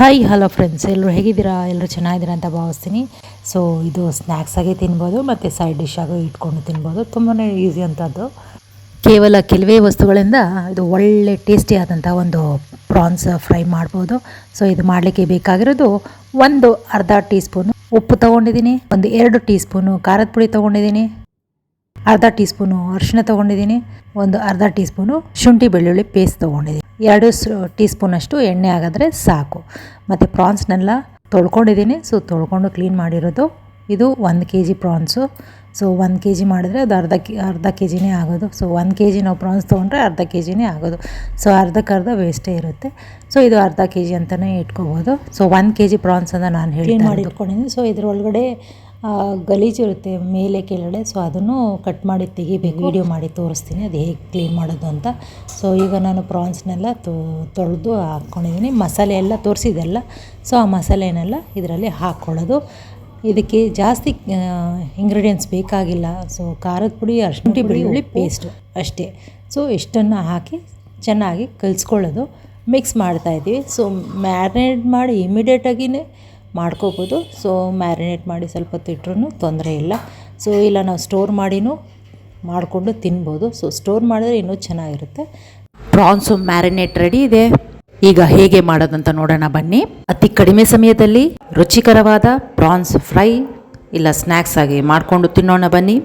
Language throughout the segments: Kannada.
ಹಾಯ್ ಹಲೋ ಫ್ರೆಂಡ್ಸ್ ಎಲ್ಲರೂ ಹೇಗಿದ್ದೀರಾ? ಎಲ್ಲರೂ ಚೆನ್ನಾಗಿದ್ದೀರಾ ಅಂತ ಭಾವಿಸ್ತೀನಿ. ಸೊ ಇದು ಸ್ನ್ಯಾಕ್ಸ್ ಆಗಿ ತಿನ್ಬೋದು, ಮತ್ತು ಸೈಡ್ ಡಿಶ್ ಆಗಿ ಇಟ್ಕೊಂಡು ತಿನ್ಬೋದು. ತುಂಬಾ ಈಸಿ ಅಂಥದ್ದು ಕೇವಲ ಕೆಲವೇ ವಸ್ತುಗಳಿಂದ ಇದು ಒಳ್ಳೆ ಟೇಸ್ಟಿ ಆದಂಥ ಒಂದು ಪ್ರಾನ್ಸ್ ಫ್ರೈ ಮಾಡ್ಬೋದು. ಸೊ ಇದು ಮಾಡಲಿಕ್ಕೆ ಬೇಕಾಗಿರೋದು ಒಂದು ಅರ್ಧ ಟೀ ಸ್ಪೂನು ಉಪ್ಪು ತೊಗೊಂಡಿದ್ದೀನಿ, ಒಂದು ಎರಡು ಟೀ ಸ್ಪೂನು ಖಾರದ ಪುಡಿ ತೊಗೊಂಡಿದ್ದೀನಿ. ಅರ್ಧ ಟೀ ಸ್ಪೂನು ಅರಿಶಿಣ ತೊಗೊಂಡಿದ್ದೀನಿ ಒಂದು ಅರ್ಧ ಟೀ ಸ್ಪೂನು ಶುಂಠಿ ಬೆಳ್ಳುಳ್ಳಿ ಪೇಸ್ಟ್ ತೊಗೊಂಡಿದ್ದೀನಿ. ಎರಡು ಟೀ ಸ್ಪೂನಷ್ಟು ಎಣ್ಣೆ ಆಗಿದ್ರೆ ಸಾಕು. ಮತ್ತು ಪ್ರಾನ್ಸ್ನೆಲ್ಲ ತೊಳ್ಕೊಂಡಿದ್ದೀನಿ ಸೊ ತೊಳ್ಕೊಂಡು ಕ್ಲೀನ್ ಮಾಡಿರೋದು. ಇದು ಒಂದು ಕೆ ಜಿ ಪ್ರಾನ್ಸು ಸೊ ಒಂದು ಕೆ ಜಿ ಮಾಡಿದ್ರೆ ಅದು ಅರ್ಧ ಕೆ ಅರ್ಧ ಕೆ ಜಿನೇ ಆಗೋದು. ಸೊ ಒಂದು ಕೆ ಜಿ ನಾವು ಪ್ರಾನ್ಸ್ ತೊಗೊಂಡ್ರೆ ಅರ್ಧ ಕೆ ಜಿನೇ ಆಗೋದು. ಸೊ ಅರ್ಧಕ್ಕರ್ಧ ವೇಸ್ಟೇ ಇರುತ್ತೆ. ಸೊ ಇದು ಅರ್ಧ ಕೆ ಜಿ ಅಂತಲೇ ಇಟ್ಕೋಬೋದು. ಸೊ ಒಂದು ಕೆ ಜಿ ಪ್ರಾನ್ಸ್ ಅಂತ ನಾನು ಹೇಳಿ ಮಾಡಿ ಇಟ್ಕೊಂಡಿದ್ದೀನಿ ಸೊ ಇದ್ರೊಳಗಡೆ ಗಲೀಜಿರುತ್ತೆ ಮೇಲೆ ಕೆಳಗಡೆ ಸೊ ಅದನ್ನು ಕಟ್ ಮಾಡಿ ತೆಗಿಬೇಕು. ವಿಡಿಯೋ ಮಾಡಿ ತೋರಿಸ್ತೀನಿ ಅದು ಹೇಗೆ ಕ್ಲೀನ್ ಮಾಡೋದು ಅಂತ. ಸೊ ಈಗ ನಾನು ಪ್ರಾನ್ಸ್ನೆಲ್ಲ ತೊಳೆದು ಹಾಕ್ಕೊಂಡಿದ್ದೀನಿ ಮಸಾಲೆ ಎಲ್ಲ ತೋರಿಸಿದೆಲ್ಲ ಸೊ ಆ ಮಸಾಲೆನೆಲ್ಲ ಇದರಲ್ಲಿ ಹಾಕ್ಕೊಳ್ಳೋದು ಇದಕ್ಕೆ ಜಾಸ್ತಿ ಇಂಗ್ರೀಡಿಯೆಂಟ್ಸ್ ಬೇಕಾಗಿಲ್ಲ. ಸೊ ಖಾರದ ಪುಡಿ ಅರಿಶಿನ ಬೆಳ್ಳುಳ್ಳಿ ಪೇಸ್ಟು ಅಷ್ಟೇ. ಸೊ ಇಷ್ಟನ್ನು ಹಾಕಿ ಚೆನ್ನಾಗಿ ಕಲಿಸ್ಕೊಳ್ಳೋದು. ಮಿಕ್ಸ್ ಮಾಡ್ತಾಯಿದ್ದೀವಿ ಸೊ ಮ್ಯಾರಿನೇಟ್ ಮಾಡಿ ಇಮಿಡಿಯೇಟಾಗಿಯೇ ಮಾಡ್ಕೋಬೋದು. ಸೊ ಮ್ಯಾರಿನೇಟ್ ಮಾಡಿ ಸ್ವಲ್ಪ ಹೊತ್ತು ತೊಂದರೆ ಇಲ್ಲ. ಸೊ ಇಲ್ಲ, ನಾವು ಸ್ಟೋರ್ ಮಾಡಿನೂ ಮಾಡಿಕೊಂಡು ತಿನ್ಬೋದು. ಸೊ ಸ್ಟೋರ್ ಮಾಡಿದ್ರೆ ಇನ್ನೂ ಚೆನ್ನಾಗಿರುತ್ತೆ. ಪ್ರಾನ್ಸು ಮ್ಯಾರಿನೇಟ್ ರೆಡಿ ಇದೆ. ಈಗ ಹೇಗೆ ಮಾಡೋದಂತ ನೋಡೋಣ ಬನ್ನಿ. ಅತಿ ಕಡಿಮೆ ಸಮಯದಲ್ಲಿ ರುಚಿಕರವಾದ ಪ್ರಾನ್ಸ್ ಫ್ರೈ ಇಲ್ಲ ಸ್ನ್ಯಾಕ್ಸ್ ಆಗಿ ಮಾಡಿಕೊಂಡು ತಿನ್ನೋಣ ಬನ್ನಿ.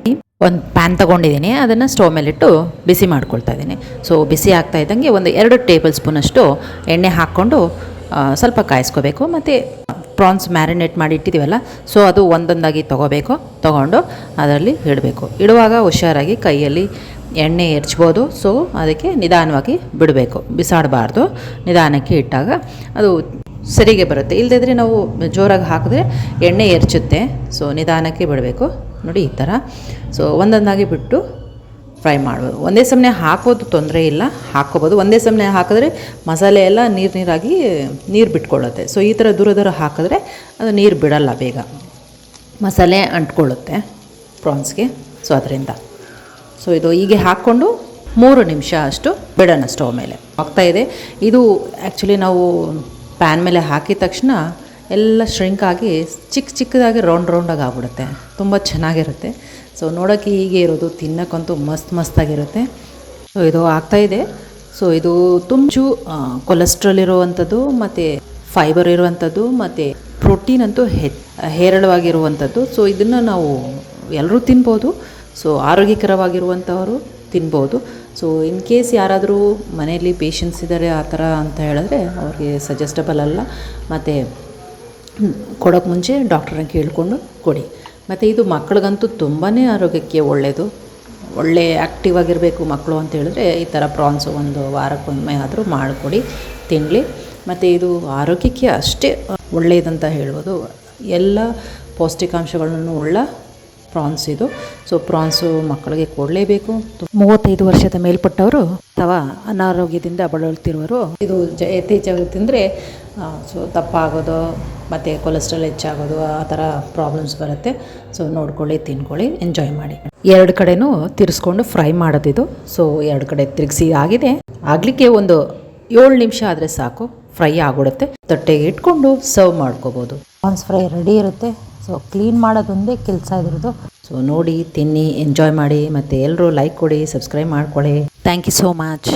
ಒಂದು ಪ್ಯಾನ್ ತಗೊಂಡಿದ್ದೀನಿ. ಅದನ್ನು ಸ್ಟವ್ ಮೇಲಿಟ್ಟು ಬಿಸಿ ಮಾಡ್ಕೊಳ್ತಾ ಇದ್ದೀನಿ. ಸೊ ಬಿಸಿ ಆಗ್ತಾ ಇದ್ದಂಗೆ ಒಂದು ಎರಡು ಟೇಬಲ್ ಸ್ಪೂನಷ್ಟು ಎಣ್ಣೆ ಹಾಕ್ಕೊಂಡು ಸ್ವಲ್ಪ ಕಾಯಿಸ್ಕೋಬೇಕು. ಮತ್ತು ಪ್ರಾನ್ಸ್ ಮ್ಯಾರಿನೇಟ್ ಮಾಡಿ ಇಟ್ಟಿದ್ದೀವಲ್ಲ ಸೊ ಅದು ಒಂದೊಂದಾಗಿ ತೊಗೋಬೇಕು, ತೊಗೊಂಡು ಅದರಲ್ಲಿ ಇಡಬೇಕು. ಇಡುವಾಗ ಹುಷಾರಾಗಿ ಕೈಯಲ್ಲಿ ಎಣ್ಣೆ ಎರಚ್ಬೋದು ಸೊ ಅದಕ್ಕೆ ನಿಧಾನವಾಗಿ ಬಿಡಬೇಕು. ಬಿಸಾಡಬಾರ್ದು. ನಿಧಾನಕ್ಕೆ ಇಟ್ಟಾಗ ಅದು ಸರಿಗೆ ಬರುತ್ತೆ. ಇಲ್ಲದಿದ್ದರೆ ನಾವು ಜೋರಾಗಿ ಹಾಕಿದ್ರೆ ಎಣ್ಣೆ ಎರಚುತ್ತೆ ಸೊ ನಿಧಾನಕ್ಕೆ ಬಿಡಬೇಕು. ನೋಡಿ ಈ ಥರ. ಸೊ ಒಂದೊಂದಾಗಿ ಬಿಟ್ಟು ಫ್ರೈ ಮಾಡ್ಬೋದು ಒಂದೇ ಸಮನೆ ಹಾಕೋದು ತೊಂದರೆ ಇಲ್ಲ. ಹಾಕ್ಕೋಬೋದು ಒಂದೇ ಸಮನೆ ಹಾಕಿದ್ರೆ ಮಸಾಲೆ ಎಲ್ಲ ನೀರು ನೀರಾಗಿ ನೀರು ಬಿಟ್ಕೊಳ್ಳುತ್ತೆ. ಸೊ ಈ ಥರ ದೂರ ದೂರ ಹಾಕಿದ್ರೆ ಅದು ನೀರು ಬಿಡಲ್ಲ ಬೇಗ. ಮಸಾಲೆ ಅಂಟ್ಕೊಳ್ಳುತ್ತೆ ಪ್ರಾನ್ಸ್ಗೆ ಸೊ ಅದರಿಂದ. ಸೊ ಇದು ಹೀಗೆ ಹಾಕ್ಕೊಂಡು ಮೂರು ನಿಮಿಷ ಅಷ್ಟು ಬಿಡೋಣ ಸ್ಟವ್ ಮೇಲೆ. ಆಗ್ತಾ ಇದೆ. ಇದು ಆ್ಯಕ್ಚುಲಿ ನಾವು ಪ್ಯಾನ್ ಮೇಲೆ ಹಾಕಿದ ತಕ್ಷಣ ಎಲ್ಲ ಶ್ರಿಂಕ್ ಆಗಿ ಚಿಕ್ಕ ಚಿಕ್ಕದಾಗಿ ರೌಂಡ್ ರೌಂಡಾಗಿ ಆಗ್ಬಿಡುತ್ತೆ. ತುಂಬ ಚೆನ್ನಾಗಿರುತ್ತೆ. ಸೊ ನೋಡೋಕ್ಕೆ ಹೀಗೆ ಇರೋದು ತಿನ್ನೋಕ್ಕಂತೂ ಮಸ್ತ್ ಮಸ್ತಾಗಿರುತ್ತೆ. ಸೊ ಇದು ಆಗ್ತಾಯಿದೆ ಸೊ ಇದು ತುಂಬು ಕೊಲೆಸ್ಟ್ರಾಲ್ ಇರುವಂಥದ್ದು, ಮತ್ತು ಫೈಬರ್ ಇರುವಂಥದ್ದು, ಮತ್ತು ಪ್ರೋಟೀನ್ ಅಂತೂ ಹೆ, ಹೇರಳವಾಗಿರುವಂಥದ್ದು. ಸೊ ಇದನ್ನು ನಾವು ಎಲ್ಲರೂ ತಿನ್ಬೋದು. ಸೊ ಆರೋಗ್ಯಕರವಾಗಿರುವಂಥವರು ತಿನ್ಬೋದು. ಸೊ ಇನ್ ಕೇಸ್ ಯಾರಾದರೂ ಮನೆಯಲ್ಲಿ ಪೇಷಂಟ್ಸ್ ಇದ್ದಾರೆ ಆ ಥರ ಅಂತ ಹೇಳಿದ್ರೆ ಅವ್ರಿಗೆ ಸಜೆಸ್ಟಬಲ್ ಅಲ್ಲ. ಮತ್ತು ಕೊಡೋಕ್ಕೆ ಮುಂಚೆ ಡಾಕ್ಟ್ರನ್ನ ಕೇಳಿಕೊಂಡು ಕೊಡಿ. ಮತ್ತು ಇದು ಮಕ್ಕಳಿಗಂತೂ ತುಂಬಾ ಆರೋಗ್ಯಕ್ಕೆ ಒಳ್ಳೆಯದು ಒಳ್ಳೆ ಆ್ಯಕ್ಟಿವ್ ಆಗಿರಬೇಕು ಮಕ್ಕಳು ಅಂತ ಹೇಳಿದ್ರೆ ಈ ಥರ ಪ್ರಾನ್ಸ್ ಒಂದು ವಾರಕ್ಕೊಮ್ಮೆ ಆದರೂ ಮಾಡಿಕೊಡಿ ತಿನ್ನಲಿ ಮತ್ತು ಇದು ಆರೋಗ್ಯಕ್ಕೆ ಅಷ್ಟೇ ಒಳ್ಳೆಯದಂತ ಹೇಳ್ಬೋದು. ಎಲ್ಲ ಪೌಷ್ಟಿಕಾಂಶಗಳನ್ನು ಉಳ್ಳ ಪ್ರಾನ್ಸ್ ಇದು. ಸೊ ಪ್ರಾನ್ಸು ಮಕ್ಕಳಿಗೆ ಕೊಡಲೇಬೇಕು. ಮೂವತ್ತೈದು ವರ್ಷದ ಮೇಲ್ಪಟ್ಟವರು ಅಥವಾ ಅನಾರೋಗ್ಯದಿಂದ ಬಳಲುತ್ತಿರುವರು. ಇದು ಜ ಯಥೇಚ್ಛವಾಗಿ ತಿಂದರೆ ಸೊ ತಪ್ಪಾಗೋದು ಮತ್ತು ಕೊಲೆಸ್ಟ್ರಾಲ್ ಹೆಚ್ಚಾಗೋದು ಆ ಥರ ಪ್ರಾಬ್ಲಮ್ಸ್ ಬರುತ್ತೆ. ಸೊ ನೋಡ್ಕೊಳ್ಳಿ ತಿನ್ಕೊಳ್ಳಿ ಎಂಜಾಯ್ ಮಾಡಿ. ಎರಡು ಕಡೆನೂ ತಿರ್ಸ್ಕೊಂಡು ಫ್ರೈ ಮಾಡೋದಿದು ಸೊ ಎರಡು ಕಡೆ ತಿರುಗಿಸಿ ಆಗಿದೆ. ಆಗಲಿಕ್ಕೆ ಒಂದು ಏಳು ನಿಮಿಷ ಆದರೆ ಸಾಕು. ಫ್ರೈ ಆಗಿಬಿಡುತ್ತೆ. ತಟ್ಟೆಗೆ ಇಟ್ಕೊಂಡು ಸರ್ವ್ ಮಾಡ್ಕೋಬೋದು. ಪ್ರಾನ್ಸ್ ಫ್ರೈ ರೆಡಿ ಇರುತ್ತೆ ಸೊ ಕ್ಲೀನ್ ಮಾಡೋದೊಂದೇ ಕೆಲಸ ಇದ್ರದ್ದು. ಸೊ ನೋಡಿ, ತಿನ್ನಿ ಎಂಜಾಯ್ ಮಾಡಿ, ಮತ್ತೆ ಎಲ್ಲರೂ ಲೈಕ್ ಕೊಡಿ ಸಬ್ಸ್ಕ್ರೈಬ್ ಮಾಡ್ಕೊಳ್ಳಿ ಥ್ಯಾಂಕ್ ಯು ಸೋ ಮಚ್